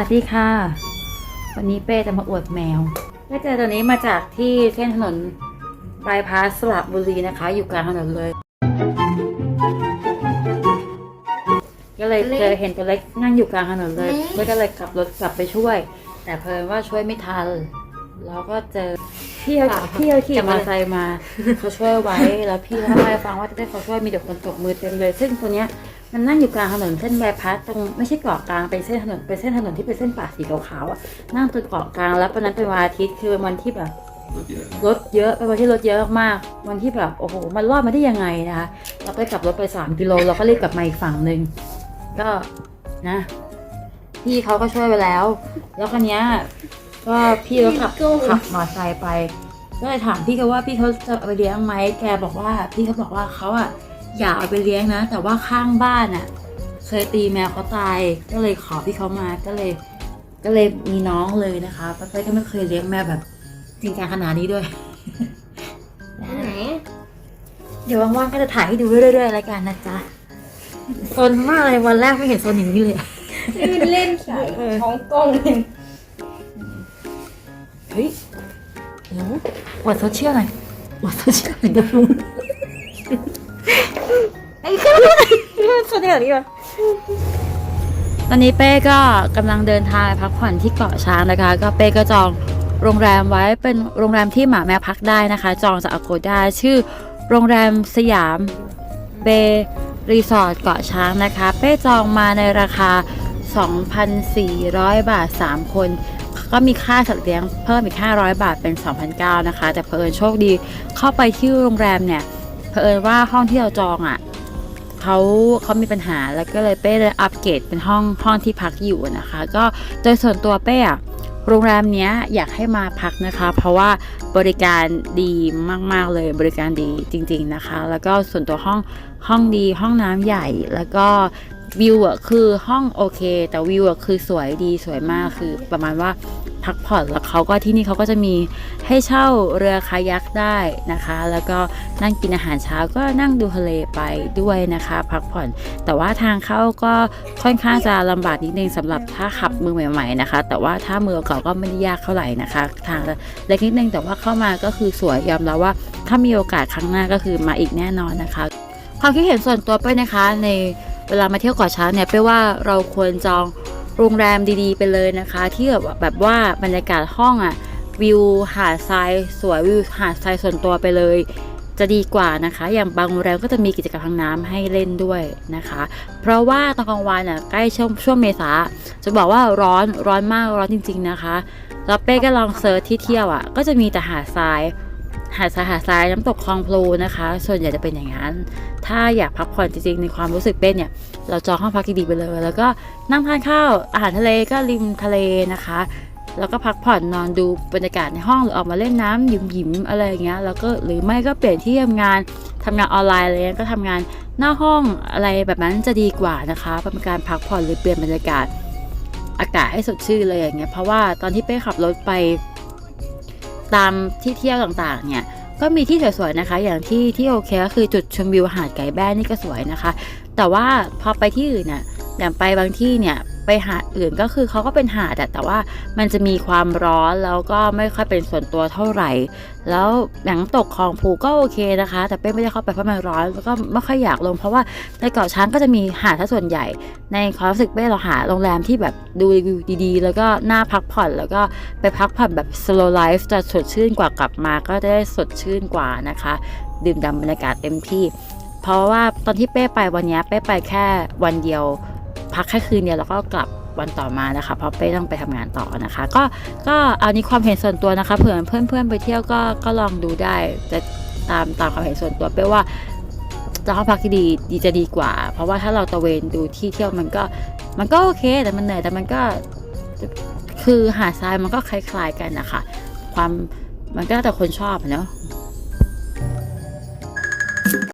วัสดีค่ะ วันนี้เป้จะมาอวดแมวเป้เจอตัวนี้มาจากที่เส้นถนนบายพาสสระบุรีนะคะ อยู่กลางถนนเลย ก็เลยเจอเห็นตัวเล็กนั่งอยู่กลางถนนเลยเป้ก็เลยขับรถกลับไปช่วย แต่เพลินว่าช่วยไม่ทันแล้วก็เจอพี่เขาพี่เขาขี่มอเตอร์ไซค์มาเขาช่วยไว้แล้วพี่เขาเล่าให้ฟังว่าที่ได้เขาช่วยมีเด็กคนตกมือเต็มเลย ซึ่งตัวเนี้ย มันนั่งอยู่กลางถนนเส้นบพาสตรงไม่ใช่เกาะกลางเป็นเส้นถนนเป็นเส้นถนนที่เป็นเส้นป่าสีขาวๆอะนั่งตรงเกาะกลางแล้ววันนั้นเป็นวันอาทิตย์คือวันที่แบบรถเยอะเป็นวันที่รถเยอะมากๆวันที่แบบโอ้โหมันรอดมาได้ยังไงนะคะเราไปกลับรถไปสามกิโลเราก็รีบกลับมาอีกฝั่งหนึ่งก็นะพี่เขาก็ช่วยไปแล้ว แล้วคันนี้ก็พี่ก็ขับขับมอเตอร์ไซค์ไป ก็เลยถามพี่เขาว่าพี่เขาจะไปเลี้ยงไหมแกบอกว่า พี่เขาบอกว่าเขาอะ อยากเอาไปเลี้ยงนะ แต่ว่าข้างบ้านอะเคยตีแมวเขาตาย ก็เลยขอพี่เขามาก็เลย ก็เลยมีน้องเลยนะคะป้าเป้ก็ไม่เคยเลี้ยงแมวแบบจริงจังขนาดนี้ด้วย ไหน เดี๋ยวว่างๆก็จะถ่ายให้ดูเรื่อยๆรายการนะจ๊ะซนมากเลยวันแรกไม่เห็นซนอย่างนี้เลยนี่มันเล่นใส่ท้องกล้องเองเฮ้ยเดี๋ยวอวดโซเชียลหน่อยอวดโซเชียลหน่อยเดี๋ยวลุง ไอ้ขึ้นมาโซเชียลนี้วะตอนนี้เป้ก็กำลังเดินทางไปพักผ่อนที่เกาะช้างนะคะ ก็เป้ก็จองโรงแรมไว้เป็นโรงแรมที่หมาแมวพักได้นะคะ จองจากอโกด้าชื่อโรงแรมสยามเบรีสอร์ทเกาะช้างนะคะ เป้จองมาในราคา 2,400 บาท 3 คน ก็มีค่าสัตว์เลี้ยงเพิ่มอีก 500 บาทเป็น 2,900นะคะ แต่เผอิญโชคดีเข้าไปที่โรงแรมเนี่ย เผอิญว่าห้องที่เราจองอะ่ะ เขาเขามีปัญหาแล้วก็เลยเป้เลยอัปเกรดเป็นห้องห้องที่พักอยู่นะคะ ก็โดยส่วนตัวเป้อะโรงแรมเนี้ยอยากให้มาพักนะคะ เพราะว่าบริการดีมาก ๆ เลยบริการดีจริง ๆนะคะ แล้วก็ส่วนตัวห้องห้องดีห้องน้ำใหญ่แล้วก็ วิวอะคือห้องโอเค แต่วิวอะคือสวยดีสวยมากคือประมาณว่าพักผ่อนแล้วเขาก็ที่นี่เขาก็จะมีให้เช่าเรือคายักได้นะคะ แล้วก็นั่งกินอาหารเช้าก็นั่งดูทะเลไปด้วยนะคะ พักผ่อน แต่ว่าทางเข้าก็ค่อนข้างจะลำบากนิดนึงสำหรับถ้าขับมือใหม่ๆนะคะ แต่ว่าถ้ามือเก่าก็ไม่ได้ยากเท่าไหร่นะคะ ทางเล็กนิดนึงแต่ว่าเข้ามาก็คือสวยยอมรับว่า ถ้ามีโอกาสครั้งหน้าก็คือมาอีกแน่นอนนะคะความคิดเห็นส่วนตัวไปนะคะใน เวลามาเที่ยวเกาะช้างเนี่ยเป้ว่าเราควรจองโรงแรมดีๆ ไปเลยนะคะ ที่แบบแบบว่าบรรยากาศห้องอะวิวหาดทรายสวยวิวหาดทรายส่วนตัวไปเลย จะดีกว่านะคะ อย่างบางโรงแรมก็จะมีกิจกรรมทางน้ำให้เล่นด้วยนะคะ เพราะว่าตอนกลางวันอะใกล้ช่วงช่วงเมษาจะบอกว่าร้อนร้อนมากร้อนจริง ๆนะคะแล้วเป้ก็ลองเซิร์ชที่เที่ยวอะก็จะมีแต่หาดทรายหาดทรายหาดทรายน้ำตกคลองพลูนะคะ ส่วนใหญ่จะเป็นอย่างนั้น ถ้าอยากพักผ่อนจริงๆ ในความรู้สึกเป็นเนี่ย เราจองห้องพักดีๆไปเลย แล้วก็นั่งทานข้าวอาหารทะเลก็ริมทะเลนะคะ แล้วก็พักผ่อนนอนดูบรรยากาศในห้องหรือออกมาเล่นน้ำหยิมๆอะไรอย่างเงี้ย แล้วก็หรือไม่ก็เปลี่ยนที่ทำงานทำงานออนไลน์อะไรเงี้ยก็ทำงานหน้าห้องอะไรแบบนั้นจะดีกว่านะคะเป็นการพักผ่อนหรือเปลี่ยนบรรยากาศอากาศให้สดชื่นเลยอย่างเงี้ย เพราะว่าตอนที่เป้ขับรถไปตามที่เที่ยวต่างๆ เนี่ย ก็มีที่สวยๆนะคะ อย่างที่ที่โอเคก็คือจุดชมวิวหาดไก่แบ้นี่ก็สวยนะคะ แต่ว่าพอไปที่อื่นน่ะอย่างไปบางที่เนี่ย ไปหาดอื่นก็คือเขาก็เป็นหาดแต่ว่ามันจะมีความร้อนแล้วก็ไม่ค่อยเป็นส่วนตัวเท่าไหร่ แล้วหนังตกคลองภูก็โอเคนะคะ แต่เป้ไม่ได้เข้าไปเพราะมันร้อนแล้วก็ไม่ค่อยอยากลง เพราะว่าในเกาะช้างก็จะมีหาดถ้าส่วนใหญ่ ในความรู้สึกเป้เราหาโรงแรมที่แบบดูรีวิวดีๆ แล้วก็น่าพักผ่อนแล้วก็ไปพักผ่อนแบบ slow life จะสดชื่นกว่ากลับมาก็จะได้สดชื่นกว่านะคะ ดื่มด่ำบรรยากาศเต็มที่ เพราะว่าตอนที่เป้ไปวันนี้เป้ไปแค่วันเดียว พักแค่คืนเดียวแล้วก็กลับวันต่อมานะคะ เพราะเป้ต้องไปทำงานต่อนะคะ ก็ก็เอานี้ความเห็นส่วนตัวนะคะเผื่อเพื่อนๆไปเที่ยวก็ก็ลองดูได้จะตามตามความเห็นส่วนตัวเป้ว่าจะห้องพักที่ดีดีจะดีกว่า เพราะว่าถ้าเราตระเวนดูที่เที่ยวมันก็มันก็โอเคแต่มันเหนื่อยแต่มันก็คือหาดทรายมันก็คล้าย ๆกันนะคะความมันก็แต่คนชอบเนาะ